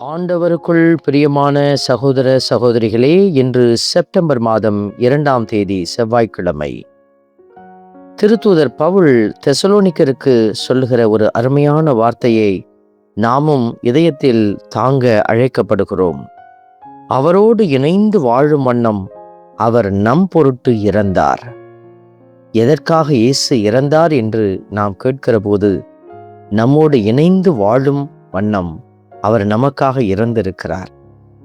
ஆண்டவருக்குள் பிரியமான சகோதர சகோதரிகளே இன்று செப்டம்பர் மாதம் இரண்டாம் தேதி செவ்வாய்க்கிழமை. திருத்தூதர் பவுல் தெசலோனிக்கருக்கு சொல்லுகிற ஒரு அருமையான வார்த்தையை நாமும் இதயத்தில் தாங்க அழைக்கப்படுகிறோம். அவரோடு இணைந்து வாழும் வண்ணம் அவர் நம் பொருட்டு இறந்தார். எதற்காக இயேசு இறந்தார் என்று நாம் கேட்கிற போது நம்மோடு இணைந்து வாழும் வண்ணம் அவர் நமக்காக இறந்திருக்கிறார்.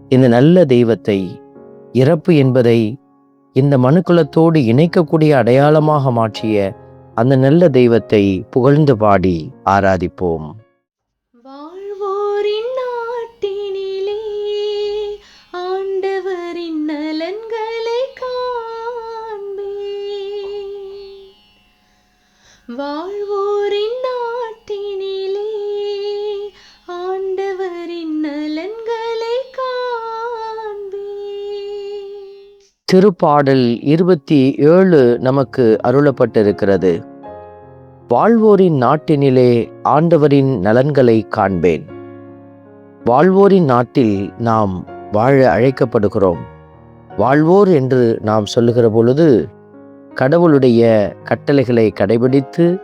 இந்த நல்ல தெய்வத்தை இறப்பு என்பதை இந்த மனுக்குலத்தோடு இணைக்கக்கூடிய அடையாளமாக மாற்றிய அந்த நல்ல தெய்வத்தை புகழ்ந்து பாடி ஆராதிப்போம். திருப்பாடல் இருபத்தி ஏழு நமக்கு அருளப்பட்டிருக்கிறது. வாழ்வோரின் நாட்டினிலே ஆண்டவரின் நலன்களை காண்பேன். வாழ்வோரின் நாட்டில் நாம் வாழ அழைக்கப்படுகிறோம். வாழ்வோர் என்று நாம் சொல்லுகிற பொழுது கடவுளுடைய கட்டளைகளை கடைபிடித்து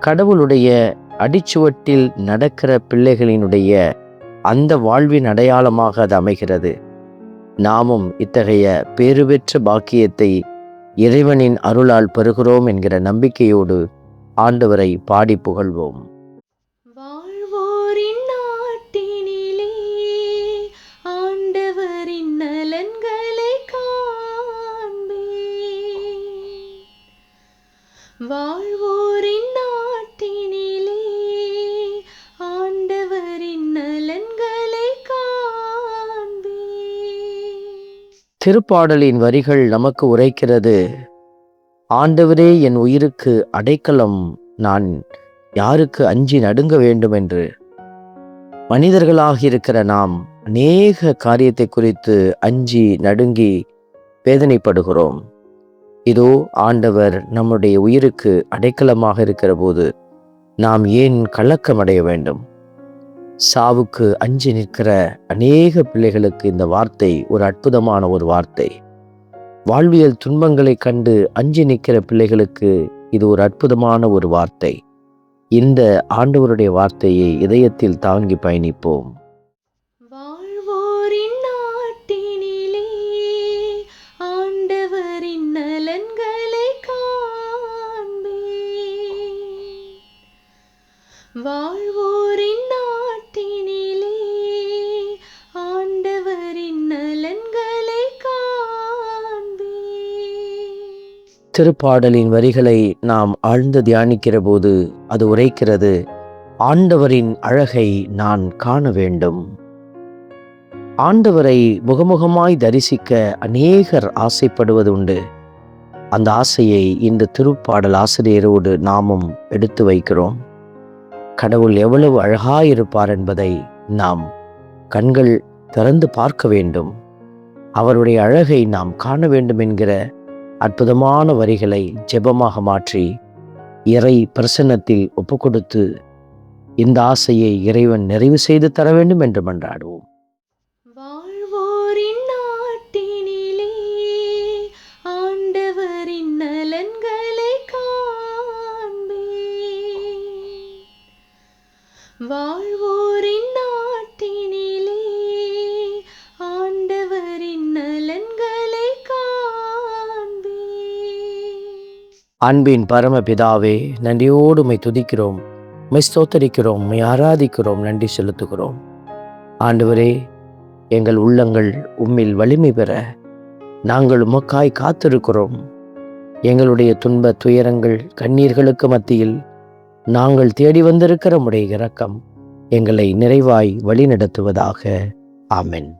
கடவுளுடைய அடிச்சுவட்டில் நடக்கிற பிள்ளைகளினுடைய அந்த வாழ்வின் அடையாளமாக அது அமைகிறது. நாமும் இத்தகைய பேறுபெற்ற பாக்கியத்தை இறைவனின் அருளால் பெறுகிறோம் என்கிற நம்பிக்கையோடு ஆண்டவரை பாடி புகழ்வோம் வாழ்வோ திருப்பாடலின் வரிகள் நமக்கு உரைக்கிறது. ஆண்டவரே என் உயிருக்கு அடைக்கலம். நான் யாருக்கு அஞ்சி நடுங்க வேண்டும் என்று மனிதர்களாக இருக்கிற நாம் அநேக காரியத்தை குறித்து அஞ்சி நடுங்கி வேதனைப்படுகிறோம். இதோ ஆண்டவர் நம்முடைய உயிருக்கு அடைக்கலமாக இருக்கிற போது நாம் ஏன் கலக்கமடைய வேண்டும்? சாவுக்கு அஞ்சு நிற்கிற அநேக பிள்ளைகளுக்கு இந்த வார்த்தை ஒரு அற்புதமான ஒரு வார்த்தை. வாழ்வியல் துன்பங்களை கண்டு அஞ்சு நிற்கிற பிள்ளைகளுக்கு இது ஒரு அற்புதமான ஒரு வார்த்தை. இந்த ஆண்டவருடைய வார்த்தையை இதயத்தில் தாங்கி பயணிப்போம். வாழ்வோரின் திருப்பாடலின் வரிகளை நாம் ஆழ்ந்து தியானிக்கிற போது அது உரைக்கிறது ஆண்டவரின் அழகை நான் காண வேண்டும். ஆண்டவரை முகமுகமாய் தரிசிக்க அநேகர் ஆசைப்படுவது உண்டு. அந்த ஆசையை இந்த திருப்பாடல் ஆசிரியரோடு நாமும் எடுத்து வைக்கிறோம். கடவுள் எவ்வளவு அழகாயிருப்பார் என்பதை நாம் கண்கள் திறந்து பார்க்க வேண்டும். அவருடைய அழகை நாம் காண வேண்டும் என்கிற அற்புதமான வரிகளை ஜெபமாக மாற்றி இறை பிரசன்னத்தில் ஒப்புக்கொடுத்து இந்த ஆசையை இறைவன் நிறைவு செய்து தர வேண்டும் என்று மன்றாடுவோம். வாழ்வோ அன்பின் பரமபிதாவே நன்றியோடு உமை துதிக்கிறோம். உமை ஸ்தோத்தரிக்கிறோம் உமை ஆராதிக்கிறோம் நன்றி செலுத்துகிறோம். ஆண்டவரே எங்கள் உள்ளங்கள் உம்மில் வலிமை பெற நாங்கள் உமக்காய் காத்திருக்கிறோம். எங்களுடைய துன்ப துயரங்கள் கண்ணீர்களுக்கு மத்தியில் நாங்கள் தேடி வந்திருக்கிற உடைய இரக்கம் எங்களை நிறைவாய் வழிநடத்துவதாக. ஆமென்.